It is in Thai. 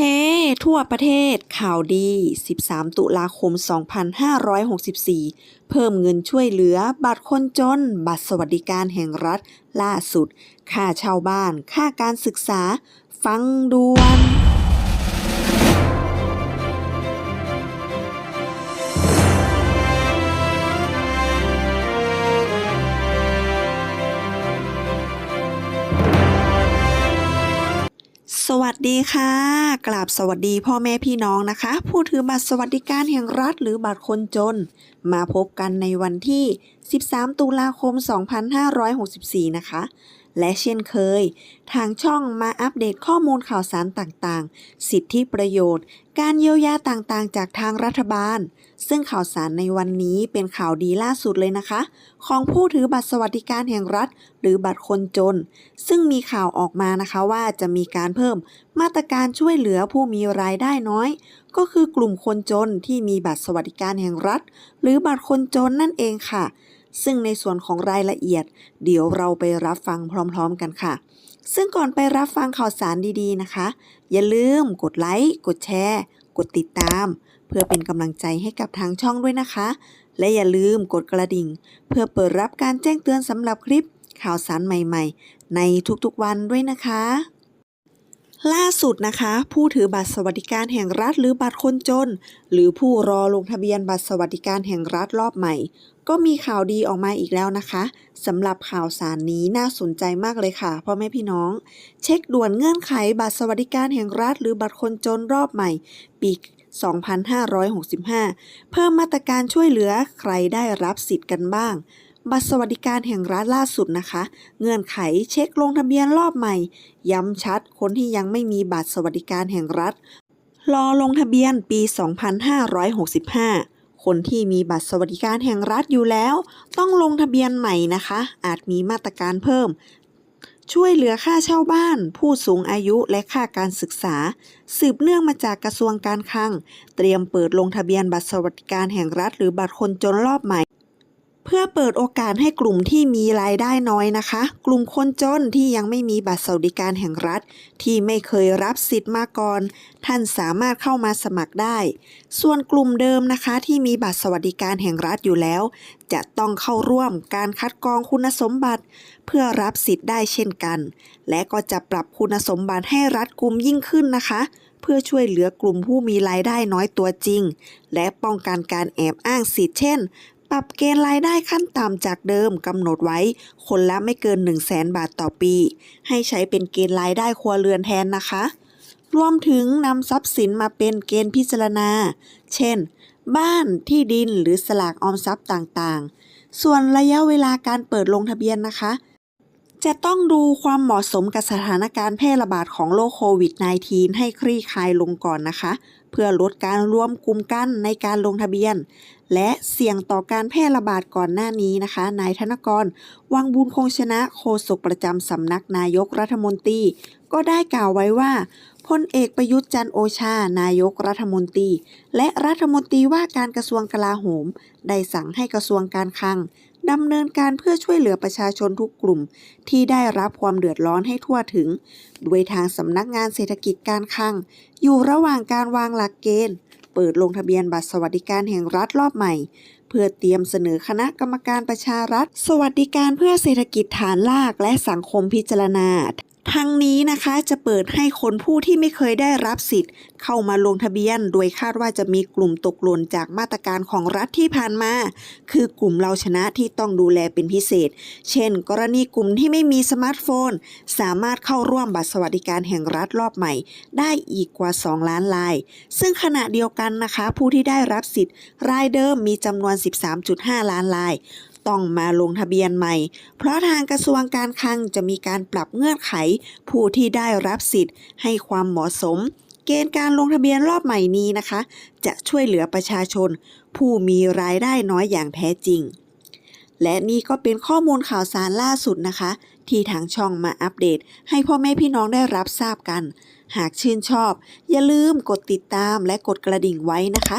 เฮ้ ทั่วประเทศข่าวดี 13 ตุลาคม 2564 เพิ่มเงินช่วยเหลือ บัตรคนจน บัตรสวัสดิการแห่งรัฐ ล่าสุด ค่าเช่าบ้าน ค่าการศึกษา ฟังด่วน สวัสดีค่ะกราบสวัสดีพ่อแม่พี่น้องนะคะ ผู้ถือบัตรสวัสดิการแห่งรัฐหรือบัตรคนจน มาพบกันในวันที่ 13 ตุลาคม 2564 นะคะ และเช่นเคย ทางช่องมาอัปเดตข้อมูลข่าวสารต่างๆ สิทธิประโยชน์ การเยียวยาต่างๆ จากทางรัฐบาล ซึ่งข่าวสารในวันนี้เป็นข่าวดีล่าสุดเลยนะคะ ของผู้ถือบัตรสวัสดิการแห่งรัฐ หรือบัตรคนจน ซึ่งมีข่าวออกมานะคะว่าจะมีการเพิ่มมาตรการช่วยเหลือผู้มีรายได้น้อย ก็คือกลุ่มคนจนที่มีบัตรสวัสดิการแห่งรัฐ หรือบัตรคนจนนั่นเองค่ะ ซึ่งในส่วนของรายละเอียด เดี๋ยวเราไปรับฟังพร้อมๆกันค่ะ ซึ่งก่อนไปรับฟังข่าวสารดีๆนะคะ อย่าลืมกดไลค์กดแชร์ กดติดตาม เพื่อเป็นกำลังใจให้กับทางช่องด้วยนะคะ และอย่าลืมกดกระดิ่ง เพื่อเปิดรับการแจ้งเตือนสำหรับคลิปข่าวสารใหม่ๆ ในทุกๆวันด้วยนะคะ ล่าสุดนะคะ ผู้ถือบัตรสวัสดิการแห่งรัฐหรือบัตรคนจน หรือผู้รอลงทะเบียนบัตรสวัสดิการแห่งรัฐรอบใหม่ ก็มีข่าวดีออกมาอีกแล้วนะคะสำหรับข่าวสารนี้น่าสนใจมากเลยค่ะพ่อแม่พี่น้อง เช็คด่วนเงื่อนไขบัตรสวัสดิการแห่งรัฐ หรือบัตรคนจนรอบใหม่ ปี2565 เพิ่มมาตรการช่วยเหลือใครได้รับสิทธิ์กันบ้าง บัตรสวัสดิการแห่งรัฐล่าสุดนะคะ เงื่อนไขเช็คลงทะเบียนรอบใหม่ ย้ำชัดคนที่ยังไม่มีบัตรสวัสดิการแห่งรัฐ รอลงทะเบียนปี 2565 คนที่มีบัตรสวัสดิการแห่งรัฐอยู่แล้ว ต้องลงทะเบียนใหม่นะคะ อาจมีมาตรการเพิ่ม ช่วยเหลือค่าเช่าบ้าน ผู้สูงอายุและค่าการศึกษา สืบเนื่องมาจากกระทรวงการคลัง เตรียมเปิดลงทะเบียนบัตรสวัสดิการแห่งรัฐ หรือบัตรคนจนรอบใหม่ เพื่อเปิดโอกาสให้กลุ่มที่มีรายได้น้อยนะคะ กลุ่มคนจนที่ยังไม่มีบัตรสวัสดิการแห่งรัฐ ที่ไม่เคยรับสิทธิ์มาก่อน ท่านสามารถเข้ามาสมัครได้ ส่วนกลุ่มเดิมนะคะ ที่มีบัตรสวัสดิการแห่งรัฐอยู่แล้ว จะต้องเข้าร่วมการคัดกรองคุณสมบัติ เพื่อรับสิทธิ์ได้เช่นกัน และก็จะปรับคุณสมบัติให้รัดกุมยิ่งขึ้นนะคะเพื่อช่วยเหลือกลุ่มผู้มีรายได้น้อยตัวจริง และป้องกันการแอบอ้างสิทธิ์เช่น ปรับเกณฑ์รายได้ขั้นต่ำจากเดิมกำหนดไว้ คนละไม่เกิน 1 0 0 0 0แสนบาทต่อปี ให้ใช้เป็นเกณฑ์รายได้ครัวเรือนแทนนะคะ รวมถึงนำทรัพย์สินมาเป็นเกณฑ์พิจารณา เช่น บ้านที่ดินหรือสลากออมทรัพย์ต่างๆ ส่วนระยะเวลาการเปิดลงทะเบียนนะคะ จะต้องดูความเหมาะสมกับสถานการณ์แพร่ระบาดของโรคโควิด -19 ให้คลี่คลายลงก่อนนะคะ เพื่อลดการรวมกลุ่มกันในการลงทะเบียน และเสี่ยงต่อการแพร่ระบาดก่อนหน้านี้นะคะ นายธนกร วังบุญคงชนะโฆษกประจำสำนักนายกรัฐมนตรี ก็ได้กล่าวไว้ว่าพลเอกประยุทธ์จันโอชา นายกรัฐมนตรี และรัฐมนตรีว่าการกระทรวงกลาโหม ได้สั่งให้กระทรวงการคลัง ดำเนินการเพื่อช่วยเหลือประชาชนทุกกลุ่ม ที่ได้รับความเดือดร้อนให้ทั่วถึงโดยทางสำนักงานเศรษฐกิจการคลัง อยู่ระหว่างการวางหลักเกณฑ์ เปิดลงทะเบียนบัตรสวัสดิการแห่งรัฐรอบใหม่ เพื่อเตรียมเสนอคณะกรรมการประชารัฐ สวัสดิการเพื่อเศรษฐกิจฐานรากและสังคมพิจารณา ทั้งนี้นะคะจะเปิดให้คนผู้ที่ไม่เคยได้รับสิทธิ์ เข้ามาลงทะเบียน โดยคาดว่าจะมีกลุ่มตกหล่นจากมาตรการของรัฐที่ผ่านมา คือกลุ่มเราชนะที่ต้องดูแลเป็นพิเศษ เช่น กรณีกลุ่มที่ไม่มีสมาร์ทโฟน สามารถเข้าร่วมบัตรสวัสดิการแห่งรัฐรอบใหม่ ได้อีกกว่า 2 ล้านราย ซึ่งขณะเดียวกันนะคะ ผู้ที่ได้รับสิทธิ์ รายเดิมมีจำนวน 13.5 ล้านราย ต้องมาลงทะเบียนใหม่ เพราะทางกระทรวงการคลังจะมีการปรับเงื่อนไข ผู้ที่ได้รับสิทธิ์ให้ความเหมาะสม เกณฑ์การลงทะเบียนรอบใหม่นี้นะคะ จะช่วยเหลือประชาชน ผู้มีรายได้น้อยอย่างแท้จริง และนี่ก็เป็นข้อมูลข่าวสารล่าสุดนะคะ ที่ทางช่องมาอัปเดต ให้พ่อแม่พี่น้องได้รับทราบกัน หากชื่นชอบ อย่าลืมกดติดตามและกดกระดิ่งไว้นะคะ